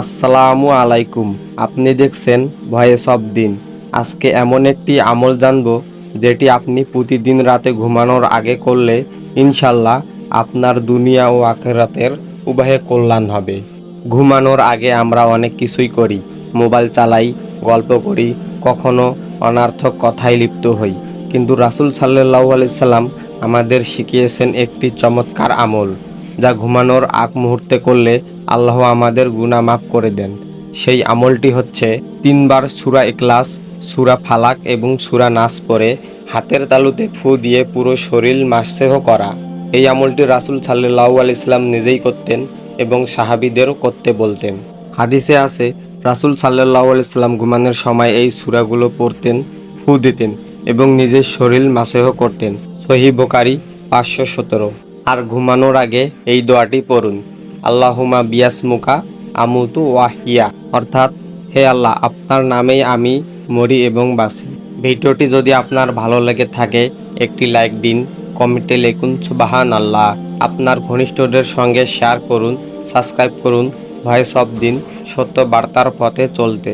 আসসালামু আলাইকুম। আপনি দেখছেন ভয়েস অফ দিন। আজকে এমন একটি আমল জানব, যেটি আপনি প্রতিদিন রাতে ঘুমানোর আগে করলে ইনশাল্লাহ আপনার দুনিয়া ও আখেরাতের উভয়ে কল্যাণ হবে। ঘুমানোর আগে আমরা অনেক কিছুই করি। মোবাইল চালাই, গল্প করি, কখনো অনার্থক কথায় লিপ্ত হই। কিন্তু রাসুল সাল্লাহ আলাইসাল্লাম আমাদের শিখিয়েছেন একটি চমৎকার আমল। যা ঘুমানোর আগ মুহূর্তে করলে আল্লাহ আমাদের গুনাহ মাফ করে দেন। সেই আমলটি হচ্ছে তিনবার সুরা ইখলাস, সুরা ফালাক এবং সুরা নাস পরে হাতের তালুতে ফু দিয়ে পুরো শরীর মাসেহ করা। এই আমলটি রাসুল সাল্লাহ আলাইসলাম নিজেই করতেন এবং সাহাবিদেরও করতে বলতেন। হাদিসে আছে, রাসুল সাল্লাহ আলাইসলাম ঘুমানোর সময় এই সুরাগুলো পড়তেন, ফু দিতেন এবং নিজের শরীর মাসেহ করতেন। সহি বোকারি পাঁচশো সতেরো। আর ঘুমানোর আগে এই দোয়াটি পড়ুন। আল্লাহুমা বিয়াসমুকা আমুতু ওয়াহিয়া অর্থাৎ, হে আল্লাহ, আপনার নামেই আমি মরি এবং বাসি ভিডিওটি যদি আপনার ভালো লেগে থাকে, একটি লাইক দিন, কমেন্টে লেখুন সুবাহান আল্লাহ আপনার ঘনিষ্ঠদের সঙ্গে শেয়ার করুন, সাবস্ক্রাইব করুন, ভয়েস অফ দিন, সত্য বার্তার পথে চলতে।